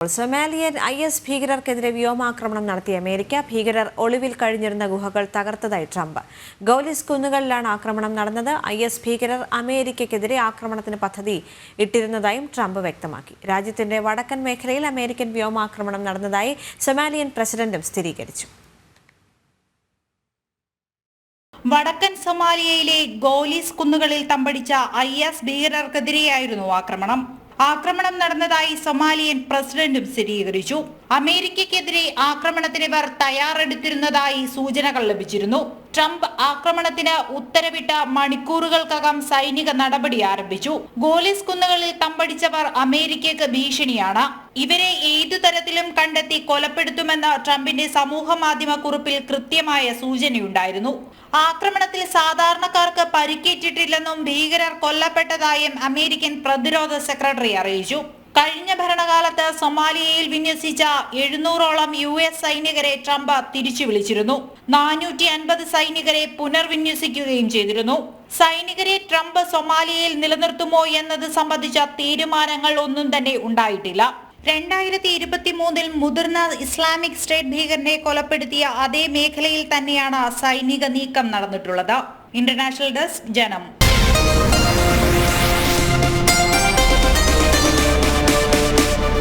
Somalian I S ഭീകരർക്കെതിരെ വ്യോമാക്രമണം നടത്തിയ America ഭീകരർ ഒളിവിൽ കഴിഞ്ഞിരുന്ന ഗുഹകൾ തകർത്തതായി ട്രംപ്. ഗൗലിസ് കുന്നുകളിലാണ് ആക്രമണം നടന്നത്. ഐ എസ് ഭീകരർ അമേരിക്കയ്ക്കെതിരെ ആക്രമണത്തിന് പദ്ധതി ഇട്ടിരുന്നതായും ട്രംപ് വ്യക്തമാക്കി. രാജ്യത്തിന്റെ വടക്കൻ മേഖലയിൽ അമേരിക്കൻ വ്യോമാക്രമണം നടന്നതായി സൊമാലിയൻ പ്രസിഡന്റും സ്ഥിരീകരിച്ചു. വടക്കൻ സൊമാലിയയിലെ ഗോലീസ് കുന്നുകളിൽ തമ്പടിച്ച ഐ എസ് ഭീകരർക്കെതിരെയായിരുന്നു ആക്രമണം. ആക്രമണം നടന്നതായി സൊമാലിയൻ പ്രസിഡന്റും സ്ഥിരീകരിച്ചു. അമേരിക്കയ്ക്കെതിരെ ആക്രമണത്തിന് ഇവർ തയ്യാറെടുത്തിരുന്നതായി സൂചനകൾ ലഭിച്ചിരുന്നു. ട്രംപ് ആക്രമണത്തിന് ഉത്തരവിട്ട മണിക്കൂറുകൾക്കകം സൈനിക നടപടി ആരംഭിച്ചു. ഗോലിസ് കുന്നുകളിൽ തമ്പടിച്ചവർ അമേരിക്കയ്ക്ക് ഭീഷണിയാണ്. ഇവരെ ഏതു തരത്തിലും കണ്ടെത്തി കൊലപ്പെടുത്തുമെന്ന ട്രംപിന്റെ സമൂഹ മാധ്യമ കുറിപ്പിൽ കൃത്യമായ സൂചനയുണ്ടായിരുന്നു. ആക്രമണത്തിൽ സാധാരണക്കാർക്ക് പരിക്കേറ്റിട്ടില്ലെന്നും ഭീകരർ കൊല്ലപ്പെട്ടതായും അമേരിക്കൻ പ്രതിരോധ സെക്രട്ടറി അറിയിച്ചു. കഴിഞ്ഞ ഭരണകാലത്ത് സൊമാലിയയിൽ വിന്യസിച്ച എഴുന്നൂറോളം യു എസ് സൈനികരെ ട്രംപ് തിരിച്ചു വിളിച്ചിരുന്നു. നാനൂറ്റി അൻപത് സൈനികരെ പുനർവിന്യസിക്കുകയും ചെയ്തിരുന്നു. സൈനികരെ ട്രംപ് സൊമാലിയയിൽ നിലനിർത്തുമോ എന്നത് സംബന്ധിച്ച തീരുമാനങ്ങൾ ഒന്നും തന്നെ ഉണ്ടായിട്ടില്ല. രണ്ടായിരത്തി ഇരുപത്തി മൂന്നിൽ മുതിർന്ന ഇസ്ലാമിക് സ്റ്റേറ്റ് ഭീകരനെ കൊലപ്പെടുത്തിയ അതേ മേഖലയിൽ തന്നെയാണ് സൈനിക നീക്കം നടന്നിട്ടുള്ളത്. ഇന്റർനാഷണൽ ഡെസ്ക് ജനം.